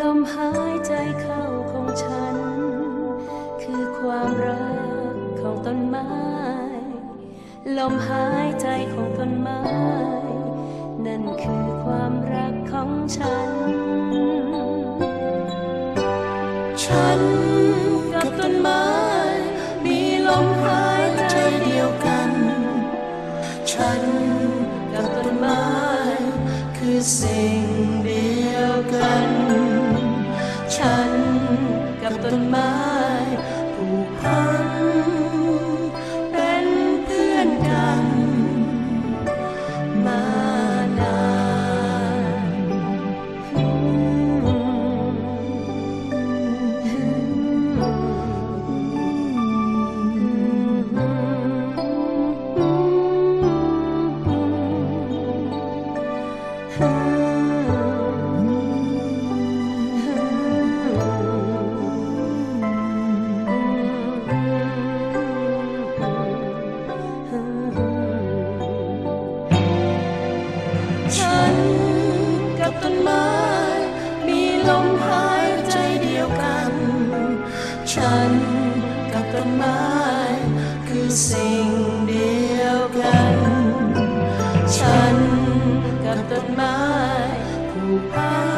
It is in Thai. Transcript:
ลมหายใจเข้าของฉัน คือความรักของต้นไม้ ลมหายใจของต้นไม้ นั่นคือความรักของฉัน ฉันกับต้นไม้ มีลมหายใจเดียวกัน ฉันกับต้นไม้ คือสิ่ง กับ ฉันกับต้นไม้คือสิ่งเดียวกัน ฉันกับต้นไม้ผูกพัน